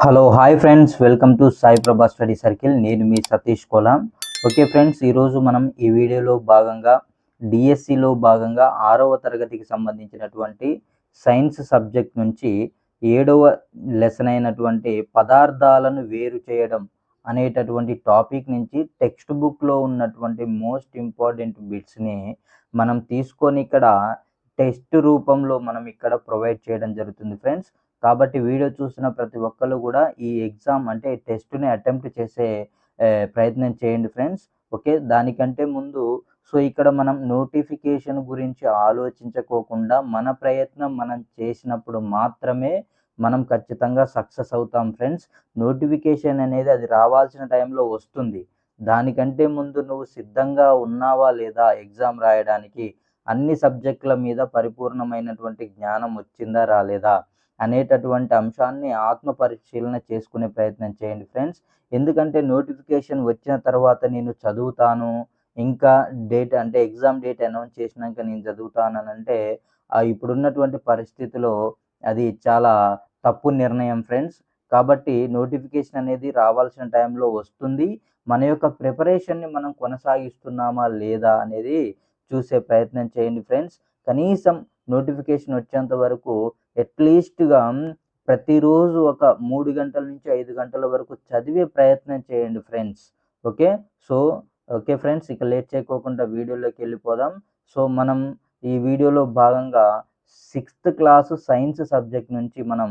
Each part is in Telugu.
Hello hi friends welcome to Sai Prabha study circle నేను మీ సతీష్ కోలా. ఓకే ఫ్రెండ్స్ ఈరోజు మనం ఈ వీడియోలో భాగంగా డిఎస్సిలో భాగంగా ఆరవ తరగతికి సంబంధించినటువంటి సైన్స్ సబ్జెక్ట్ నుంచి ఏడవ లెసన్ అయినటువంటి పదార్థాలను వేరు చేయడం అనేటటువంటి టాపిక్ నుంచి టెక్స్ట్ బుక్లో ఉన్నటువంటి మోస్ట్ ఇంపార్టెంట్ బిట్స్ని మనం తీసుకొని ఇక్కడ టెస్ట్ రూపంలో మనం ఇక్కడ ప్రొవైడ్ చేయడం జరుగుతుంది ఫ్రెండ్స్ కాబట్టి వీడియో చూసిన ప్రతి ఒక్కరు కూడా ఈ ఎగ్జామ్ అంటే టెస్ట్ని అటెంప్ట్ చేసే ప్రయత్నం చేయండి ఫ్రెండ్స్. ఓకే? దానికంటే ముందు సో ఇక్కడ మనం నోటిఫికేషన్ గురించి ఆలోచించుకోకుండా మన ప్రయత్నం మనం చేసినప్పుడు మాత్రమే మనం ఖచ్చితంగా సక్సెస్ అవుతాం ఫ్రెండ్స్. నోటిఫికేషన్ అనేది అది రావాల్సిన టైంలో వస్తుంది. దానికంటే ముందు నువ్వు సిద్ధంగా ఉన్నావా లేదా ఎగ్జామ్ రాయడానికి? అన్ని సబ్జెక్టుల మీద పరిపూర్ణమైనటువంటి జ్ఞానం వచ్చిందా రాలేదా? అనేటటువంటి అంశాన్ని ఆత్మ పరిశీలన చేసుకునే ప్రయత్నం చేయండి ఫ్రెండ్స్. ఎందుకంటే నోటిఫికేషన్ వచ్చిన తర్వాత నేను చదువుతాను. ఇంకా డేట్ అంటే ఎగ్జామ్ డేట్ అనౌన్స్ చేసినాక నేను చదువుతాను అని అంటే ఆ ఇప్పుడున్నటువంటి పరిస్థితిలో అది చాలా తప్పు నిర్ణయం ఫ్రెండ్స్. కాబట్టి నోటిఫికేషన్ అనేది రావాల్సిన టైంలో వస్తుంది. మన యొక్క ప్రిపరేషన్ని మనం కొనసాగిస్తున్నామా లేదా అనేది చూసే ప్రయత్నం చేయండి ఫ్రెండ్స్. కనీసం నోటిఫికేషన్ వచ్చేంత వరకు అట్లీస్ట్గా ప్రతిరోజు ఒక మూడు గంటల నుంచి ఐదు గంటల వరకు చదివే ప్రయత్నం చేయండి friends. Okay? So okay friends ఇక లేట్ చేయకోకుండా వీడియోలోకి వెళ్ళిపోదాం. సో మనం ఈ వీడియోలో భాగంగా సిక్స్త్ క్లాస్ సైన్స్ సబ్జెక్ట్ నుంచి మనం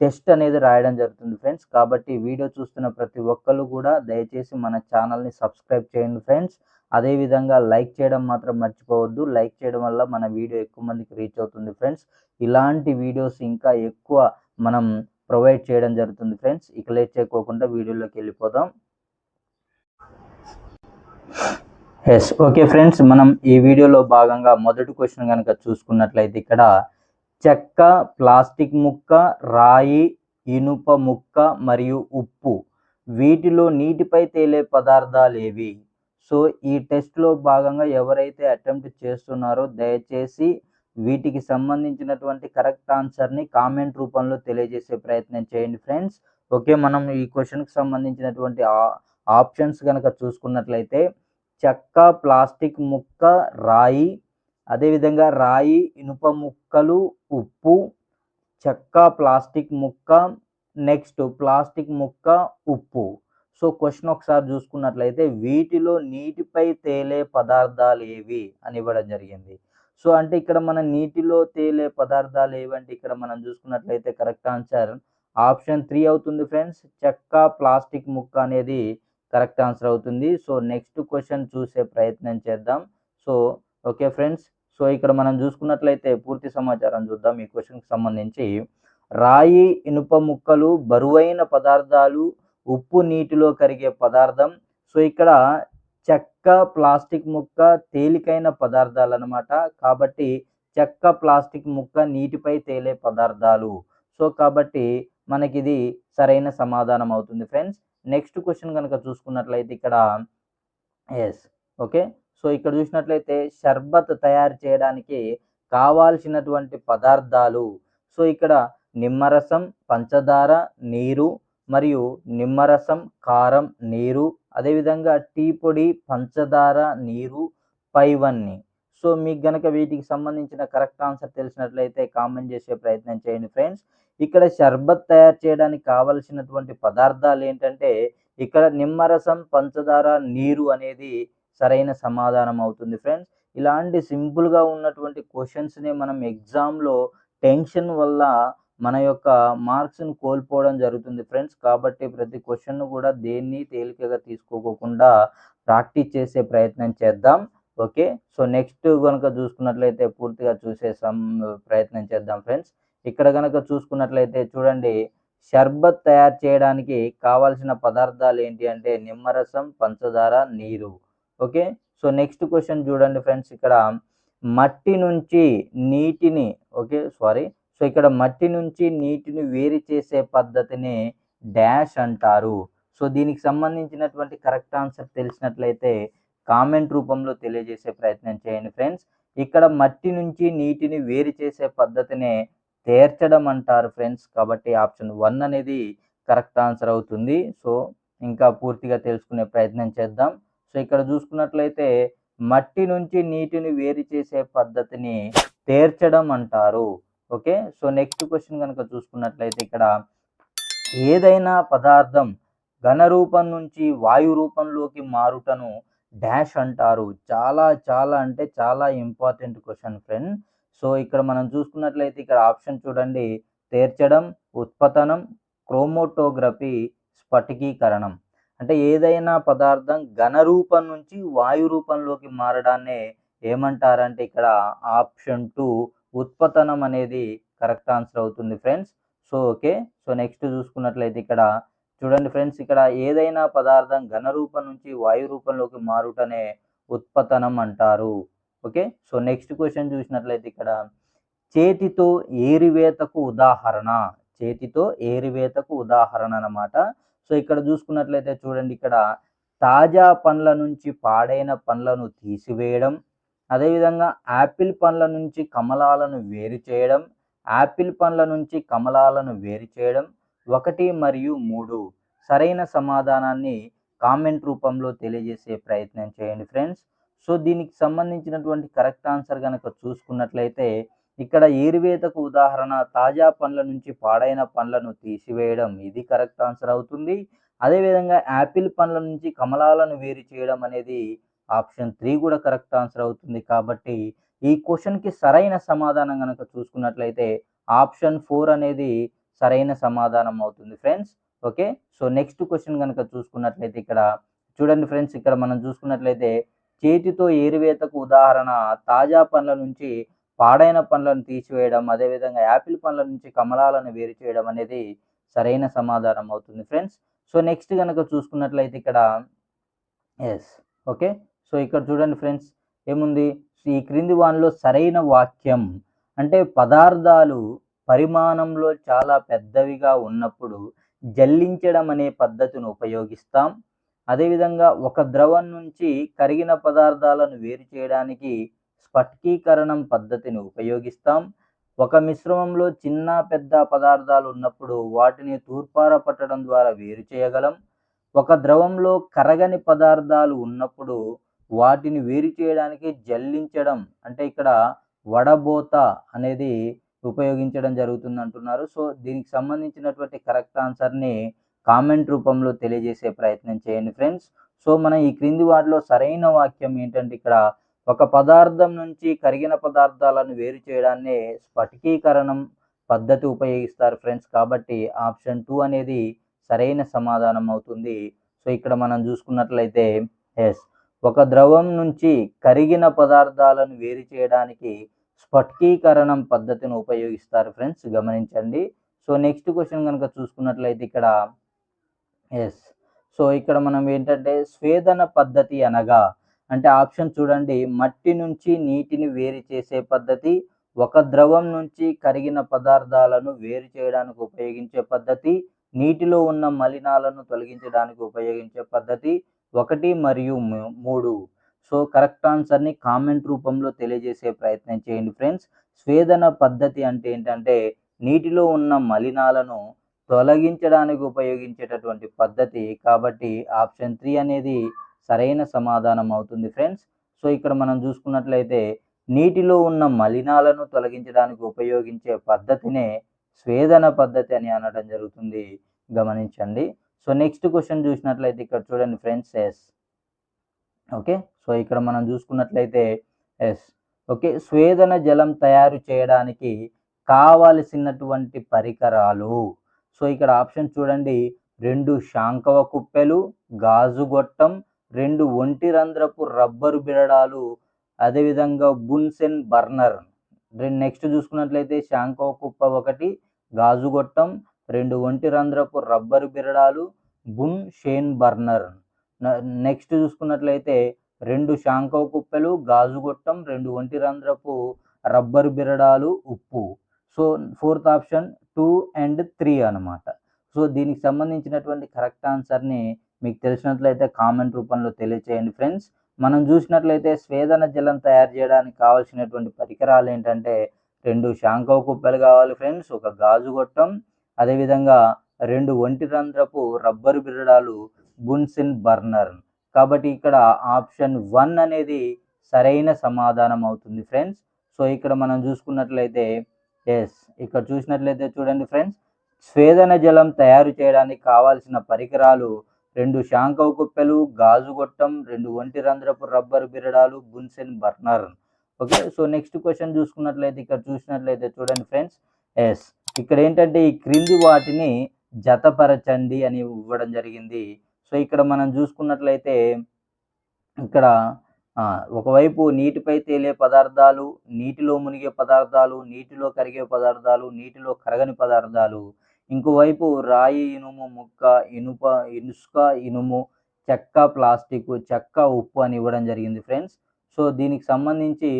టెస్ట్ అనేది రాయడం జరుగుతుంది ఫ్రెండ్స్. కాబట్టి వీడియో చూస్తున్న ప్రతి ఒక్కరు కూడా దయచేసి మన ఛానల్ని సబ్స్క్రైబ్ చేయండి ఫ్రెండ్స్. అదేవిధంగా లైక్ చేయడం మాత్రం మర్చిపోవద్దు. లైక్ చేయడం వల్ల మన వీడియో ఎక్కువ మందికి రీచ్ అవుతుంది ఫ్రెండ్స్. ఇలాంటి వీడియోస్ ఇంకా ఎక్కువ మనం ప్రొవైడ్ చేయడం జరుగుతుంది ఫ్రెండ్స్. ఇక లేట్ చేయకోకుండా వీడియోలోకి వెళ్ళిపోదాం. ఎస్ ఓకే ఫ్రెండ్స్ మనం ఈ వీడియోలో భాగంగా మొదటి క్వశ్చన్ కనుక చూసుకున్నట్లయితే ఇక్కడ చెక్క ప్లాస్టిక్ ముక్క రాయి ఇనుప ముక్క మరియు ఉప్పు. వీటిలో నీటిపై తేలే పదార్థాలు ఏవి? సో ఈ టెస్ట్లో భాగంగా ఎవరైతే అటెంప్ట్ చేస్తున్నారో దయచేసి వీటికి సంబంధించినటువంటి కరెక్ట్ ఆన్సర్ని కామెంట్ రూపంలో తెలియజేసే ప్రయత్నం చేయండి ఫ్రెండ్స్. ఓకే మనం ఈ క్వశ్చన్కి సంబంధించినటువంటి ఆప్షన్స్ కనుక చూసుకున్నట్లయితే చెక్క ప్లాస్టిక్ ముక్క రాయి అదేవిధంగా రాయి ఇనుప ముక్కలు ఉప్పు చెక్క ప్లాస్టిక్ ముక్క నెక్స్ట్ ప్లాస్టిక్ ముక్క ఉప్పు. సో క్వశ్చన్ ఒకసారి చూసుకున్నట్లయితే వీటిలో నీటిపై తేలే పదార్థాలు ఏవి అని ఇవ్వడం జరిగింది. సో అంటే ఇక్కడ మన నీటిలో తేలే పదార్థాలు ఏవంటే ఇక్కడ మనం చూసుకున్నట్లయితే కరెక్ట్ ఆన్సర్ ఆప్షన్ త్రీ అవుతుంది ఫ్రెండ్స్. చెక్క ప్లాస్టిక్ ముక్క అనేది కరెక్ట్ ఆన్సర్ అవుతుంది. సో నెక్స్ట్ క్వశ్చన్ చూసే ప్రయత్నం చేద్దాం. సో ఓకే ఫ్రెండ్స్ సో ఇక్కడ మనం చూసుకున్నట్లయితే పూర్తి సమాచారం చూద్దాం ఈ క్వశ్చన్కి సంబంధించి. రాయి ఇనుప ముక్కలు బరువైన పదార్థాలు ఉప్పు నీటిలో కరిగే పదార్థం. సో ఇక్కడ చెక్క ప్లాస్టిక్ ముక్క తేలికైన పదార్థాలు అనమాట కాబట్టి చెక్క ప్లాస్టిక్ ముక్క నీటిపై తేలే పదార్థాలు. సో కాబట్టి మనకి ఇది సరైన సమాధానం అవుతుంది ఫ్రెండ్స్ నెక్స్ట్ క్వశ్చన్ కనుక చూసుకున్నట్లయితే ఇక్కడ ఎస్ ఓకే సో ఇక్కడ చూసినట్లయితే షర్బత్ తయారు చేయడానికి కావాల్సినటువంటి పదార్థాలు. సో ఇక్కడ నిమ్మరసం పంచదార నీరు మరియు నిమ్మరసం కారం నీరు అదేవిధంగా టీ పొడి పంచదార నీరు పైవన్నీ. సో మీకు గనక వీటికి సంబంధించిన కరెక్ట్ ఆన్సర్ తెలిసినట్లయితే కామెంట్ చేసే ప్రయత్నం చేయండి ఫ్రెండ్స్. ఇక్కడ షర్బత్ తయారు చేయడానికి కావలసినటువంటి పదార్థాలు ఏంటంటే ఇక్కడ నిమ్మరసం పంచదార నీరు అనేది సరైన సమాధానం అవుతుంది ఫ్రెండ్స్. ఇలాంటి సింపుల్గా ఉన్నటువంటి క్వశ్చన్స్ని మనం ఎగ్జామ్లో టెన్షన్ వల్ల మన యొక్క మార్క్స్ని కోల్పోవడం జరుగుతుంది ఫ్రెండ్స్. కాబట్టి ప్రతి క్వశ్చన్ కూడా దేన్ని తేలికగా తీసుకోకుండా ప్రాక్టీస్ చేసే ప్రయత్నం చేద్దాం. ఓకే? సో నెక్స్ట్ కనుక చూసుకున్నట్లయితే పూర్తిగా చూసే ప్రయత్నం చేద్దాం ఫ్రెండ్స్. ఇక్కడ కనుక చూసుకున్నట్లయితే చూడండి షర్బత్ తయారు చేయడానికి కావాల్సిన పదార్థాలు ఏంటి అంటే నిమ్మరసం పంచదార నీరు. ఓకే? సో నెక్స్ట్ క్వశ్చన్ చూడండి ఫ్రెండ్స్. ఇక్కడ మట్టి నుంచి నీటిని ఓకే? సారీ. సో ఇక్కడ మట్టి నుంచి నీటిని వేరు చేసే పద్ధతిని డాష్ అంటారు. సో దీనికి సంబంధించినటువంటి కరెక్ట్ ఆన్సర్ తెలిసినట్లయితే కామెంట్ రూపంలో తెలియజేసే ప్రయత్నం చేయండి ఫ్రెండ్స్. ఇక్కడ మట్టి నుంచి నీటిని వేరు చేసే పద్ధతినే తేర్చడం అంటారు ఫ్రెండ్స్. కాబట్టి ఆప్షన్ వన్ అనేది కరెక్ట్ ఆన్సర్ అవుతుంది. సో ఇంకా పూర్తిగా తెలుసుకునే ప్రయత్నం చేద్దాం. సో ఇక్కడ చూసుకున్నట్లయితే మట్టి నుంచి నీటిని వేరు చేసే పద్ధతిని తేర్చడం అంటారు. ఓకే? సో నెక్స్ట్ క్వశ్చన్ కనుక చూసుకున్నట్లయితే ఇక్కడ ఏదైనా పదార్థం ఘన రూపం నుంచి వాయు రూపంలోకి మారుటను డాష్ అంటారు. చాలా చాలా అంటే చాలా ఇంపార్టెంట్ క్వశ్చన్ ఫ్రెండ్. సో ఇక్కడ మనం చూసుకున్నట్లయితే ఇక్కడ ఆప్షన్ చూడండి. తేర్చడం ఉత్పతనం క్రోమోటోగ్రఫీ స్ఫటికీకరణం. అంటే ఏదైనా పదార్థం ఘన రూపం నుంచి వాయు రూపంలోకి మారడాన్నే ఏమంటారంటే ఇక్కడ ఆప్షన్ టూ ఉత్పతనం అనేది కరెక్ట్ ఆన్సర్ అవుతుంది friends. So okay. So next చూసుకున్నట్లయితే ఇక్కడ చూడండి ఫ్రెండ్స్ ఇక్కడ ఏదైనా పదార్థం ఘన రూపం నుంచి వాయు రూపంలోకి మారుటనే ఉత్పతనం అంటారు. ఓకే. సో నెక్స్ట్ క్వశ్చన్ చూసినట్లయితే ఇక్కడ చేతితో ఏరివేతకు ఉదాహరణ చేతితో ఏరివేతకు ఉదాహరణ అన్నమాట. సో ఇక్కడ చూసుకున్నట్లయితే చూడండి ఇక్కడ తాజా పండ్ల నుంచి పాడైన పండ్లను తీసివేయడం అదేవిధంగా యాపిల్ పండ్ల నుంచి కమలాలను వేరు చేయడం యాపిల్ పండ్ల నుంచి కమలాలను వేరు చేయడం ఒకటి మరియు మూడు సరైన సమాధానాన్ని కామెంట్ రూపంలో తెలియజేసే ప్రయత్నం చేయండి ఫ్రెండ్స్. సో దీనికి సంబంధించినటువంటి కరెక్ట్ ఆన్సర్ కనుక చూసుకున్నట్లయితే ఇక్కడ ఏరివేతకు ఉదాహరణ తాజా పండ్ల నుంచి పాడైన పండ్లను తీసివేయడం ఇది కరెక్ట్ ఆన్సర్ అవుతుంది. అదేవిధంగా యాపిల్ పండ్ల నుంచి కమలాలను వేరు చేయడం అనేది ఆప్షన్ త్రీ కూడా కరెక్ట్ ఆన్సర్ అవుతుంది. కాబట్టి ఈ క్వశ్చన్కి సరైన సమాధానం కనుక చూసుకున్నట్లయితే ఆప్షన్ ఫోర్ అనేది సరైన సమాధానం అవుతుంది friends. Okay? So next question కనుక చూసుకున్నట్లయితే ఇక్కడ చూడండి ఫ్రెండ్స్ ఇక్కడ మనం చూసుకున్నట్లయితే చేతితో ఏరివేతకు ఉదాహరణ తాజా పండ్ల నుంచి పాడైన పండ్లను తీసివేయడం అదేవిధంగా యాపిల్ పండ్ల నుంచి కమలాలను వేరు చేయడం అనేది సరైన సమాధానం అవుతుంది ఫ్రెండ్స్. సో నెక్స్ట్ కనుక చూసుకున్నట్లయితే ఇక్కడ ఎస్ ఓకే సో ఇక్కడ చూడండి ఫ్రెండ్స్ ఏముంది? ఈ క్రింది వానిలో సరైన వాక్యం అంటే పదార్థాలు పరిమాణంలో చాలా పెద్దవిగా ఉన్నప్పుడు జల్లించడం అనే పద్ధతిని ఉపయోగిస్తాం. అదేవిధంగా ఒక ద్రవం నుంచి కరిగిన పదార్థాలను వేరు చేయడానికి స్ఫటికీకరణం పద్ధతిని ఉపయోగిస్తాం. ఒక మిశ్రమంలో చిన్న పెద్ద పదార్థాలు ఉన్నప్పుడు వాటిని తూర్పార పట్టడం ద్వారా వేరు చేయగలం. ఒక ద్రవంలో కరగని పదార్థాలు ఉన్నప్పుడు వాటిని వేరు చేయడానికి జల్లించడం అంటే ఇక్కడ వడబోత అనేది ఉపయోగించడం జరుగుతుంది అంటున్నారు. సో దీనికి సంబంధించినటువంటి కరెక్ట్ ఆన్సర్ని కామెంట్ రూపంలో తెలియజేసే ప్రయత్నం చేయండి ఫ్రెండ్స్. సో మనం ఈ క్రింది వాటిలో సరైన వాక్యం ఏంటంటే ఇక్కడ ఒక పదార్థం నుంచి కరిగిన పదార్థాలను వేరు చేయడాన్ని స్ఫటికీకరణం పద్ధతి ఉపయోగిస్తారు ఫ్రెండ్స్. కాబట్టి ఆప్షన్ టూ అనేది సరైన సమాధానం అవుతుంది. సో ఇక్కడ మనం చూసుకున్నట్లయితే ఎస్ ఒక ద్రవం నుంచి కరిగిన పదార్థాలను వేరు చేయడానికి స్ఫటికీకరణం పద్ధతిని ఉపయోగిస్తారు ఫ్రెండ్స్. గమనించండి. సో నెక్స్ట్ క్వశ్చన్ కనుక చూసుకున్నట్లయితే ఇక్కడ ఎస్ సో ఇక్కడ మనం ఏంటంటే స్వేదన పద్ధతి అనగా అంటే ఆప్షన్ చూడండి. మట్టి నుంచి నీటిని వేరు చేసే పద్ధతి ఒక ద్రవం నుంచి కరిగిన పదార్థాలను వేరు చేయడానికి ఉపయోగించే పద్ధతి నీటిలో ఉన్న మలినాలను తొలగించడానికి ఉపయోగించే పద్ధతి ఒకటి మరియు మూడు. సో కరెక్ట్ ఆన్సర్ని కామెంట్ రూపంలో తెలియజేసే ప్రయత్నం చేయండి ఫ్రెండ్స్. స్వేదన పద్ధతి అంటే ఏంటంటే నీటిలో ఉన్న మలినాలను తొలగించడానికి ఉపయోగించేటటువంటి పద్ధతి కాబట్టి ఆప్షన్ త్రీ అనేది సరైన సమాధానం అవుతుంది ఫ్రెండ్స్. సో ఇక్కడ మనం చూసుకున్నట్లయితే నీటిలో ఉన్న మలినాలను తొలగించడానికి ఉపయోగించే పద్ధతినే స్వేదన పద్ధతి అని అనడం జరుగుతుంది. గమనించండి. సో నెక్స్ట్ క్వశ్చన్ చూసినట్లయితే ఇక్కడ చూడండి ఫ్రెండ్స్ ఎస్. ఓకే. సో ఇక్కడ మనం చూసుకున్నట్లయితే ఎస్. ఓకే. స్వేదన జలం తయారు చేయడానికి కావలసినటువంటి పరికరాలు. సో ఇక్కడ ఆప్షన్ చూడండి. రెండు శాంకవ కుప్పెలు గాజు గొట్టం రెండు ఒంటి రంధ్రపు రబ్బరు బిరడాలు అదేవిధంగా బున్సెన్ బర్నర్. రెండు నెక్స్ట్ చూసుకున్నట్లయితే శాంకో కుప్ప ఒకటి గాజు గొట్టం రెండు ఒంటి రంధ్రపు రబ్బరు బిరడాలు బున్ షేన్ బర్నర్. నెక్స్ట్ చూసుకున్నట్లయితే రెండు షాంకో కుప్పెలు గాజు గొట్టం రెండు ఒంటి రంధ్రపు రబ్బరు బిరడాలు ఉప్పు. So fourth option two and three అనమాట సో దీనికి సంబంధించినటువంటి కరెక్ట్ ఆన్సర్ని మీకు తెలిసినట్లయితే కామెంట్ రూపంలో తెలియచేయండి ఫ్రెండ్స్. మనం చూసినట్లయితే స్వేదన జలం తయారు చేయడానికి కావాల్సినటువంటి పరికరాలు ఏంటంటే రెండు శాంకవ కుప్పలు కావాలి ఫ్రెండ్స్ ఒక గాజు గొట్టం అదేవిధంగా రెండు ఒంటి రంధ్రపు రబ్బరు బిరడాలు బున్సిన్ బర్నర్. కాబట్టి ఇక్కడ ఆప్షన్ వన్ అనేది సరైన సమాధానం అవుతుంది ఫ్రెండ్స్. సో ఇక్కడ మనం చూసుకున్నట్లయితే ఎస్ ఇక్కడ చూసినట్లయితే చూడండి ఫ్రెండ్స్ స్వేదన జలం తయారు చేయడానికి కావాల్సిన పరికరాలు రెండు శాంకవ కుప్పెలు గాజు గొట్టం రెండు ఒంటి రంధ్రపు rubber బిరడాలు Bunsen burner. Okay so next question చూసుకున్నట్లయితే ఇక్కడ చూసినట్లయితే చూడండి ఫ్రెండ్స్. ఎస్ ఇక్కడ ఏంటంటే ఈ క్రింది వాటిని జతపరచండి అని ఇవ్వడం జరిగింది. సో ఇక్కడ మనం చూసుకున్నట్లయితే ఇక్కడ ఆ, ఒకవైపు నీటిపై తేలే పదార్థాలు నీటిలో మునిగే పదార్థాలు నీటిలో కరిగే పదార్థాలు నీటిలో కరగని పదార్థాలు ఇంకోవైపు రాయి ఇనుము ముక్క ఇనుప ఇనుసుక ఇనుము చెక్క ప్లాస్టిక్ చెక్క ఉప్పు అని ఇవ్వడం జరిగింది ఫ్రెండ్స్. సో దీనికి సంబంధించి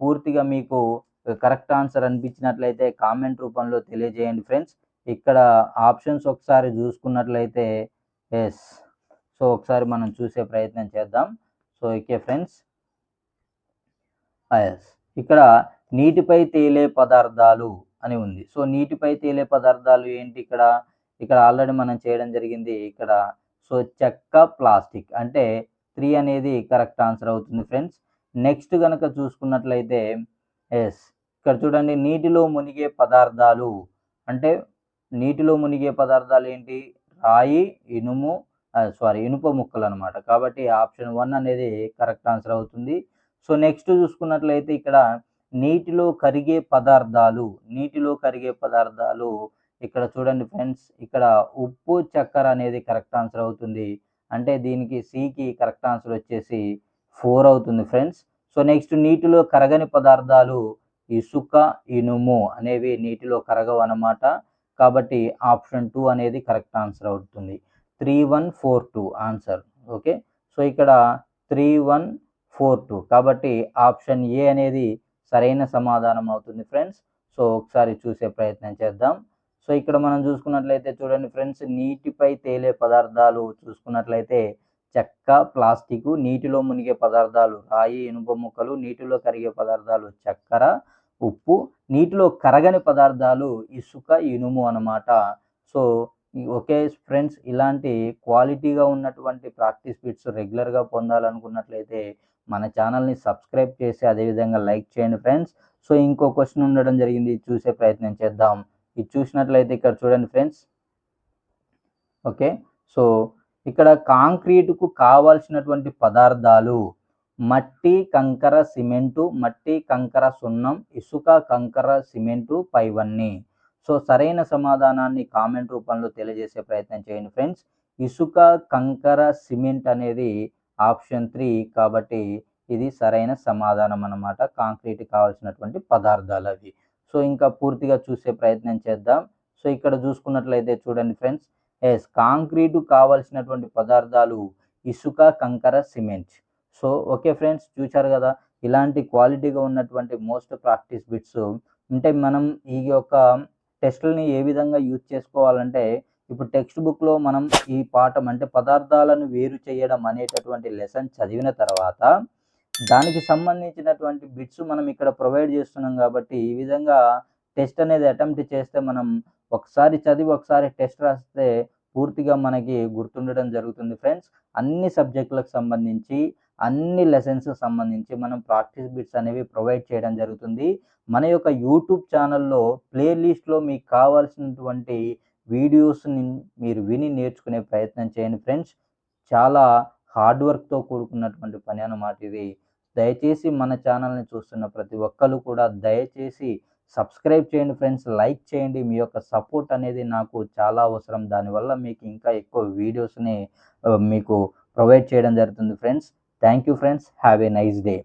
పూర్తిగా మీకు కరెక్ట్ ఆన్సర్ అనిపించినట్లయితే కామెంట్ రూపంలో తెలియజేయండి ఫ్రెండ్స్. ఇక్కడ ఆప్షన్స్ ఒకసారి చూసుకున్నట్లయితే ఎస్. సో ఒకసారి మనం చూసే ప్రయత్నం చేద్దాం. So okay friends. ఎస్. ఇక్కడ నీటిపై తేలే పదార్థాలు అని ఉంది. సో నీటిపై తేలే పదార్థాలు ఏంటి ఇక్కడ? ఇక్కడ ఆల్రెడీ మనం చేయడం జరిగింది ఇక్కడ. సో చెక్క ప్లాస్టిక్ అంటే త్రీ అనేది కరెక్ట్ ఆన్సర్ అవుతుంది ఫ్రెండ్స్. నెక్స్ట్ కనుక చూసుకున్నట్లయితే ఎస్ ఇక్కడ చూడండి నీటిలో మునిగే పదార్థాలు. అంటే నీటిలో మునిగే పదార్థాలు ఏంటి? రాయి ఇనుము సారీ ఇనుప ముక్కలు అనమాట కాబట్టి ఆప్షన్ వన్ అనేది కరెక్ట్ ఆన్సర్ అవుతుంది. సో నెక్స్ట్ చూసుకున్నట్లయితే ఇక్కడ నీటిలో కరిగే పదార్థాలు నీటిలో కరిగే పదార్థాలు ఇక్కడ చూడండి ఫ్రెండ్స్ ఇక్కడ ఉప్పు చక్కెర అనేది కరెక్ట్ ఆన్సర్ అవుతుంది. అంటే దీనికి సికి కరెక్ట్ ఆన్సర్ వచ్చేసి ఫోర్ అవుతుంది ఫ్రెండ్స్. సో నెక్స్ట్ నీటిలో కరగని పదార్థాలు ఇసుక ఇనుము అనేవి నీటిలో కరగవు అన్నమాట. కాబట్టి ఆప్షన్ టూ అనేది కరెక్ట్ ఆన్సర్ అవుతుంది. Three one four two answer okay? So ఇక్కడ త్రీ వన్ ఫోర్ టూ. కాబట్టి ఆప్షన్ ఏ అనేది సరైన సమాధానం అవుతుంది ఫ్రెండ్స్. సో ఒకసారి చూసే ప్రయత్నం చేద్దాం. సో ఇక్కడ మనం చూసుకున్నట్లయితే చూడండి ఫ్రెండ్స్ నీటిపై తేలే పదార్థాలు చూసుకున్నట్లయితే చెక్క ప్లాస్టిక్ నీటిలో మునిగే పదార్థాలు రాయి ఇనుప ముక్కలు నీటిలో కరిగే పదార్థాలు చక్కెర ఉప్పు నీటిలో కరగని పదార్థాలు ఇసుక ఇనుము అన్నమాట. సో ఓకే ఫ్రెండ్స్ ఇలాంటి క్వాలిటీగా ఉన్నటువంటి ప్రాక్టీస్ బిట్స్ రెగ్యులర్గా పొందాలనుకున్నట్లయితే మన ఛానల్ని సబ్స్క్రైబ్ చేసి అదేవిధంగా లైక్ చేయండి ఫ్రెండ్స్. సో ఇంకో క్వశ్చన్ ఉండడం జరిగింది. ఇది చూసే ప్రయత్నం చేద్దాం. ఇది చూసినట్లయితే ఇక్కడ చూడండి ఫ్రెండ్స్. ఓకే. సో ఇక్కడ కాంక్రీటుకు కావాల్సినటువంటి పదార్థాలు మట్టి కంకర సిమెంటు మట్టి కంకర సున్నం ఇసుక కంకర సిమెంటు పైవన్నీ. సో సరైన సమాధానాన్ని కామెంట్ రూపంలో తెలియజేసే ప్రయత్నం చేయండి ఫ్రెండ్స్. ఇసుక కంకర సిమెంట్ అనేది ఆప్షన్ త్రీ కాబట్టి ఇది సరైన సమాధానం అన్నమాట. కాంక్రీట్ కావాల్సినటువంటి పదార్థాలు అవి. సో ఇంకా పూర్తిగా చూసే ప్రయత్నం చేద్దాం. సో ఇక్కడ చూసుకున్నట్లయితే చూడండి ఫ్రెండ్స్. ఎస్ కాంక్రీటు కావాల్సినటువంటి పదార్థాలు ఇసుక కంకర సిమెంట్. సో ఓకే ఫ్రెండ్స్ చూచారు కదా. ఇలాంటి క్వాలిటీగా ఉన్నటువంటి మోస్ట్ ప్రాక్టీస్ బిట్స్ అంటే మనం ఈ యొక్క టెస్టులని ఏ విధంగా యూజ్ చేసుకోవాలంటే ఇప్పుడు టెక్స్ట్ బుక్లో మనం ఈ పాఠం అంటే పదార్థాలను వేరు చేయడం అనేటటువంటి లెసన్ చదివిన తర్వాత దానికి సంబంధించినటువంటి బిట్స్ మనం ఇక్కడ ప్రొవైడ్ చేస్తున్నాం కాబట్టి ఈ విధంగా టెస్ట్ అనేది అటెంప్ట్ చేస్తే మనం ఒకసారి చదివి ఒకసారి టెస్ట్ రాస్తే పూర్తిగా మనకి గుర్తుండడం జరుగుతుంది ఫ్రెండ్స్. అన్ని సబ్జెక్టులకు సంబంధించి అన్ని లెసన్స్ సంబంధించి మనం ప్రాక్టీస్ బిట్స్ అనేవి ప్రొవైడ్ చేయడం జరుగుతుంది. మన యొక్క యూట్యూబ్ ఛానల్లో ప్లేలిస్ట్లో మీకు కావాల్సినటువంటి వీడియోస్ని మీరు విని నేర్చుకునే ప్రయత్నం చేయండి ఫ్రెండ్స్ చాలా హార్డ్ వర్క్తో కూడుకున్నటువంటి పని అన్నమాట ఇది. దయచేసి మన ఛానల్ని చూస్తున్న ప్రతి ఒక్కరు కూడా దయచేసి సబ్స్క్రైబ్ చేయండి ఫ్రెండ్స్ లైక్ చేయండి. మీ యొక్క సపోర్ట్ అనేది నాకు చాలా అవసరం. దానివల్ల మీకు ఇంకా ఎక్కువ వీడియోస్ని మీకు ప్రొవైడ్ చేయడం జరుగుతుంది friends Thank you friends. Have a nice day.